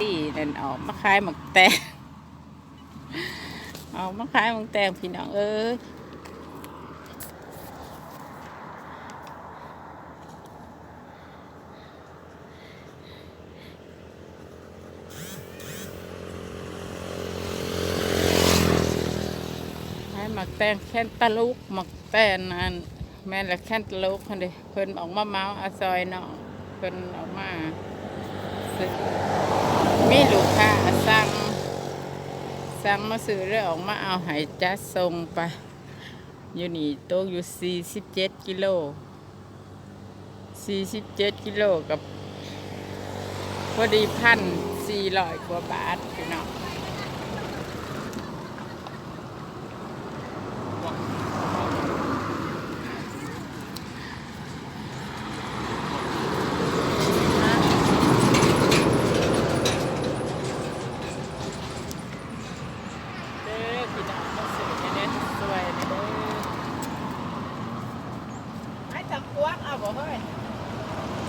ลีนั่นออกมาขายหมักแตงออกมาขายหมักแตงพี่น้องเอ้ยหมักแตงแค่นตะลุกหมักแตงนั่นแม่นละแค่นตะลุกคนเดียเพิ่นออกมาเมาอาซอยเนาะเพิ่นออกมาซื้อ มีลูกค้าสั่งสั่งมาซื้อเรื่ออกมาเอาหายจัดส่งไป อยู่นี่โตกอยู่ 47 กิโล 47 กิโลกับพอดีพันสี่ร้อยกว่าบาทพี่น้องเด้อพี่น้องมาซื้อกันเด้อสวยเด้อไอ้จังกวกเอาบ่เฮ้ย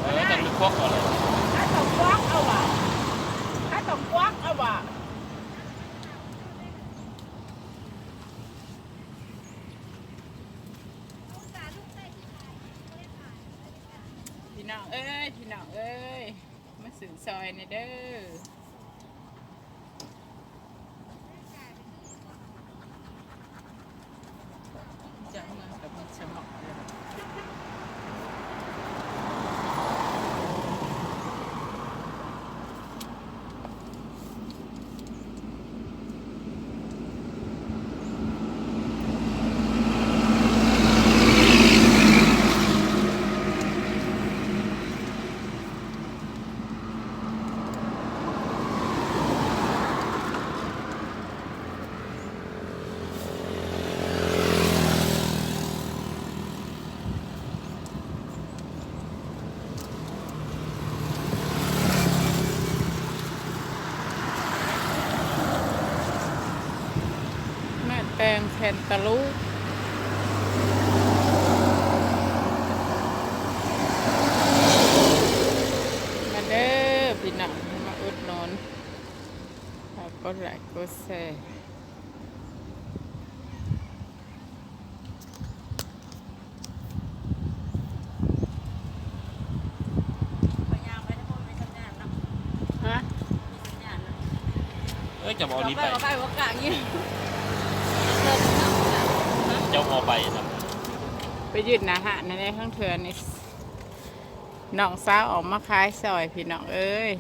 เออแต่ลูกพวกก่อนเลย ไอ้จังกวกเอาว่ะไอ้จังกวกเอาว่ะพี่ น้องเอ้ยพี่น้องเอ้ยมาสื่อซอยในเด้อจะเอามากับมันสมองเลย แม่แตงแค นตาลูปมาเด้อพี่น้องมาอุดหนนฝากกดไลค์กดแชร์พยายามไปทั้งหมดในสัญญาณเนาะฮะมีสัญญาณเนาะเอ้ยจะบอกนี้ไป ไปว่ากะอย่างงี้ เจ้าพอไปนะไปยืดหนาหะในในข้างเถื่อนนี่น้องสาวออกมาขายซอยพี่น้องเอ้ย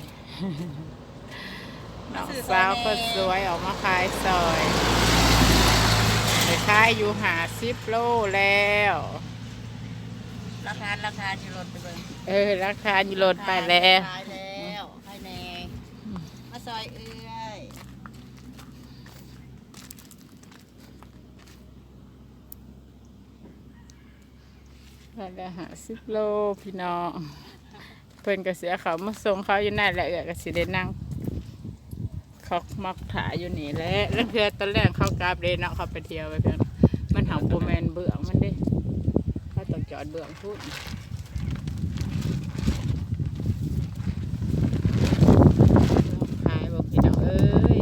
น้องสาวก็สวยออกมาขายซอยไปขายอยู่หาสิบโลแล้วราคาราคาที่ลดไปเบิ่งเออราคาอยู่โลดไปแล้วขายแล้วให้แน่มาซอยเอื้อ ยไปแล้วหาสิบโลพี่น้องเพิ่นก็เสียเขามาส่งเขาอยู่นั่นแหละเอือก็สิได้นั่งเขามักถ่ายอยู่นี่แหละแล้วเพื่อตอนแรกเขากราบเลยเนาะเขาไปเที่ยวไปเพื่อนมันหาโปแมนเบื่อมันดิเขาต้องจอดเบื่อพูดขายบอกพี่น้องเอ้ย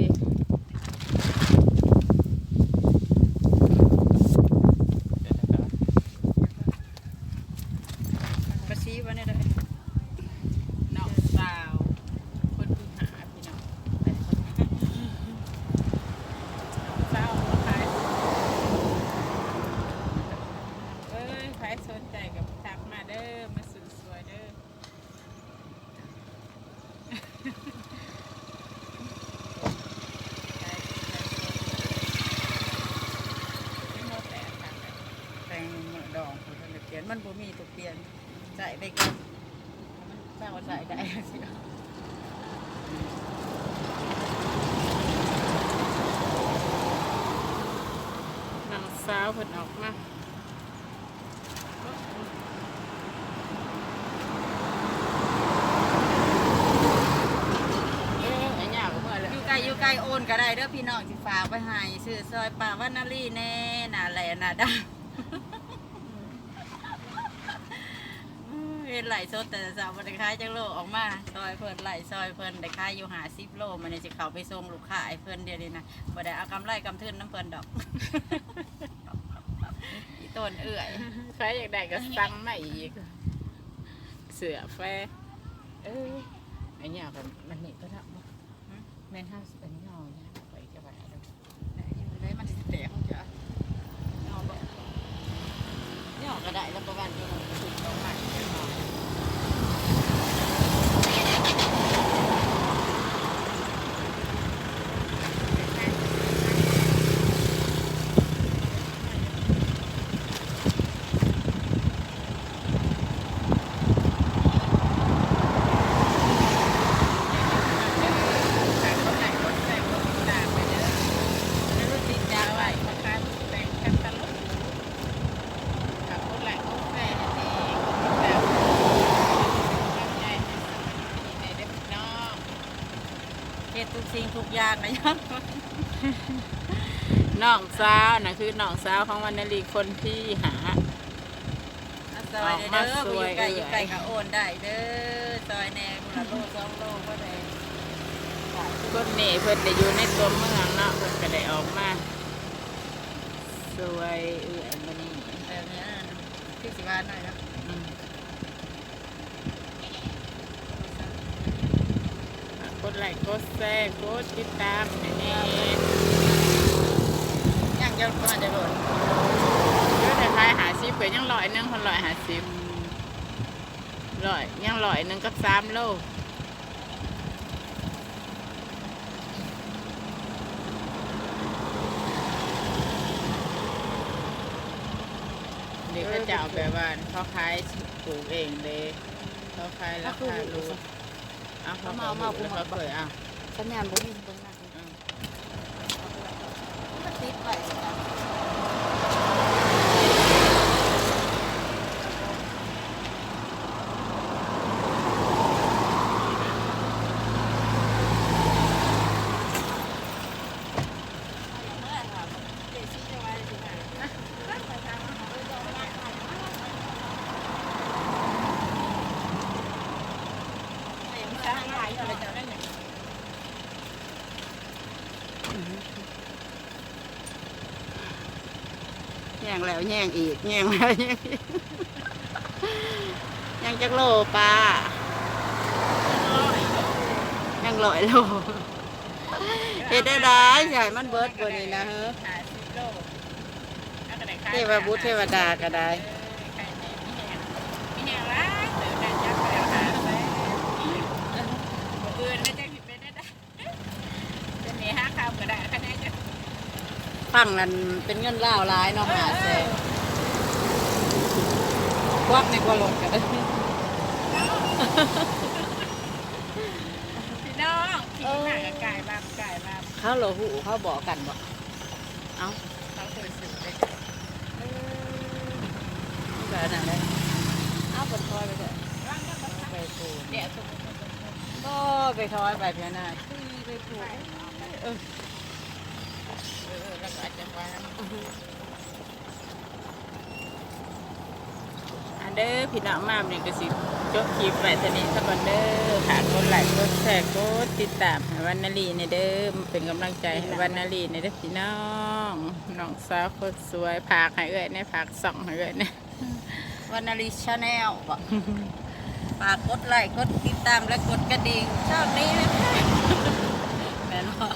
กระชี้ไว้เนี่ยเด้อ น้องสาวคนที่หาพี่น้องน้องสาวมาขายเอ้ยใครสนใจกับทักมาเด้อมาซื้อสวยเด้อ แตงเมื่อดองเขาจะเปลี่ยน มันบ่มีตัวเปลี่ยนใส่ไปก่อนมันสร้างว่าใส่ได้สินางสาวเพิ่นออกมาเอ้ยไอ้หยาก็เมื่ออแล้วยู่ไกลอยู่ไกลโอนก็ได้เด้อพี่น้องสิฝากไปให้ซื้อซอยป่าวันนาลีแน่น่าแหล่น่าดา เป็นไหลสดแต่สาวบริคายจังโลออกมาซอยเพิ่นไหลซอยเพิ่นได้ขายอยู่หาสิบโลมันจะเขาไปส่งลูกค้าไอ้เพิ่นเดียวนี้นะบ่ได้เอากำไรกำทืนน้ำเพิ่นดอก อีต้นเอื่อยใครอยากได้ก็สั่งมาอีก เสือแฟเออไอ้เนี่ยกันมันนี่ก็ทำบ่แม่นห้าสิบเป็นยอเนี่ยไปจะไปอะไรได้มันสิแตกจ้ะเอาบ่เนี่ยก็ได้แล้วประมาณนี้มันถูกต้องใหม่แน่นอน เฮ็ดทุก สิ่งทุกอย่างนะยังน้องสาวนะคือน้องสาวของวันนลีคนที่หา ซอยเด้อออกมาสผู้วอยยู่ใกล้อยู่เอื่อยใกล้ก็โอนได้เด้อซอยแน่คนละโลสองโลก็ได้คนนี้เพิ่นได้อยู่ในตัวเมืองเนาะเพิ่นก็ได้ออกมาสวยเอื่อยมานี่ แบบนี้คือสิว่าหน่อยนะ อืมกด ไลค์กดแชร์กดติดตามนี่ย่างเจ้าก็อาจจะโดนเดี๋ยวแต่ท้ายหาซิบเผื่อยังลอยนึงคนลอยหาซิบลอยยังลอยนึงกับสามโลเด็กก็จะเอาแบบว่าเขาขายปลูกเองเลยเขาขายราคารู้ เอาเขามาเอาแล้วเขาเคยเอาสัญญาณบ่มีตรงนั้นอืมมันติดไว้ ย่งแล้วแย่งอีกแย่งแล้วแย่งอีกยังจักโลปลายังลอยโลเฮ็ดได้ได้ใหญ่มันเบิดกว่านี้นะเฮ้อเทวบุตรเทวดาก็ได้ มีแหงร้ายเติมได้ยักษ์ไปแล้วหาไปอื่นไม่จะผิดไปได้ได้จะมีห้าคำก็ได้คะแนนจะ ฟังนั้นเป็นเงินล่าวร้ายเนาะหาแสนควักในกว่าลงกันเลยพี่น้องขี่หน้ากับกายบ้างกายบ้างเขาเหลหูเขาบอกกันบอกเอ้าเขาเคยสื่อเลยแบบนั้นเลยเอาผลทอยไปเถอะไปปลูกเดี๋ยวตุ้มก็ไปทอยไปเพียงหน้าที่ไปปูเออ อแล้วก็อาจจะวางอันเด้อพี่น้องมามนี่ก็สิจบคลิปไว้เท่านี้สักก่อนเด้อค่ะกดไลค์กดแชร์กดติดตามให้วันนาลีในเด้อเป็นกำลังใจให้วันนาลีในเด้อพี่น้องน้องสาวคนสวยผากให้เอ้อยในผากส่องให้เอ้อยในวันนารีชาแนลบอกฝากกดไลค์กดติดตามและกดกระดิ่งชอบนี้ไหมคะแม่นบอก